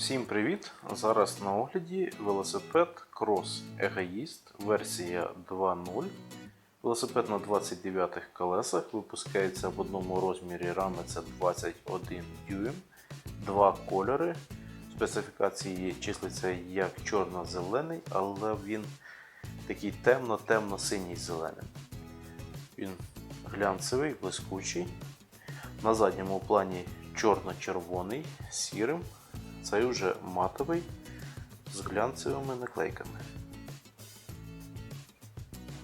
Всім привіт! Зараз на огляді велосипед Cross Egoist версія 2.0. Велосипед на 29 колесах випускається в одному розмірі рами це 21 дюйм, два кольори. В специфікації числиться як чорно-зелений, але він такий темно-темно-синій зелений. Він глянцевий, блискучий. На задньому плані чорно-червоний сірим. Цей вже матовий з глянцевими наклейками.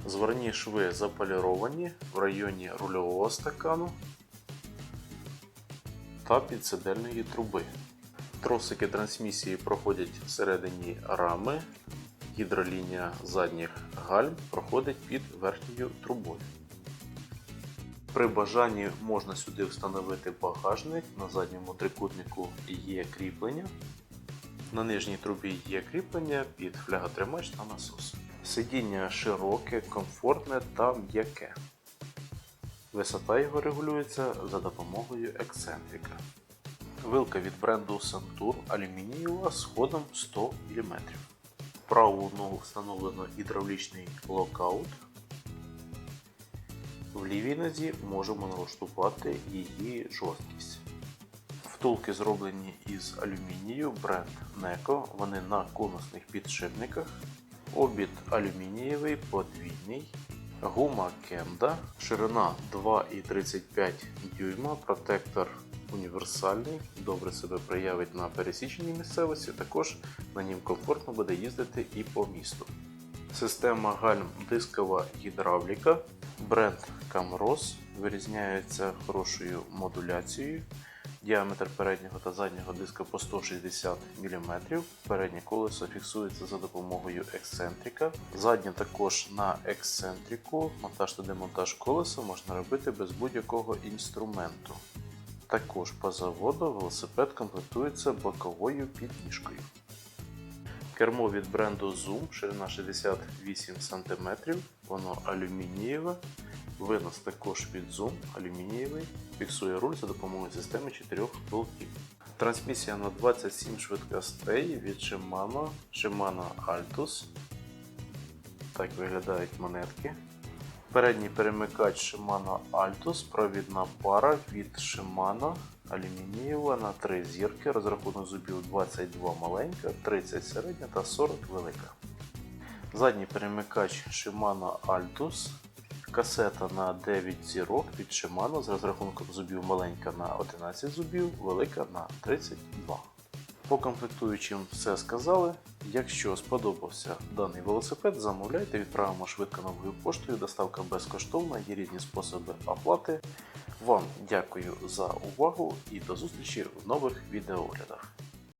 Зверні шви заполіровані в районі рульового стакану та підсидельної труби. Тросики трансмісії проходять всередині рами, гідролінія задніх гальм проходить під верхньою трубою. При бажанні можна сюди встановити багажник. На задньому трикутнику є кріплення. На нижній трубі є кріплення під фляготримач та насос. Сидіння широке, комфортне та м'яке. Висота його регулюється за допомогою ексцентрика. Вилка від бренду Santur алюмінієва з ходом 100 мм. Праву ногу встановлено гідравлічний локаут. В лівій нозі можемо налаштувати її жорсткість. Втулки зроблені із алюмінію бренд NECO, вони на конусних підшипниках. Обід алюмінієвий подвійний. Гума Кенда, ширина 2,35 дюйма, протектор універсальний, добре себе проявить на пересіченій місцевості, також на нім комфортно буде їздити і по місту. Система гальм дискова гідравліка. Бренд Camros вирізняється хорошою модуляцією. Діаметр переднього та заднього диска по 160 мм. Переднє колесо фіксується за допомогою ексцентрика. Заднє також на ексцентрику. Монтаж та демонтаж колеса можна робити без будь-якого інструменту. Також по заводу велосипед комплектується боковою підніжкою. Кермо від бренду Zoom, ширина 68 см, воно алюмінієве. Винос також від Zoom алюмінієвий. Фіксує руль за допомогою системи 4 болтів. Трансмісія на 27 швидкостей від Shimano, Shimano Altus. Так виглядають монетки. Передній перемикач Shimano Altus, провідна пара від Shimano алюмінієва на 3 зірки, розрахунок зубів 22 маленька, 30 середня та 40 велика. Задній перемикач Shimano Altus, касета на 9 зірок від Shimano з розрахунком зубів маленька на 11 зубів, велика на 32. По комплектуючим все сказали. Якщо сподобався даний велосипед, замовляйте, відправимо швидко новою поштою. Доставка безкоштовна, є різні способи оплати. Вам дякую за увагу і до зустрічі в нових відеооглядах.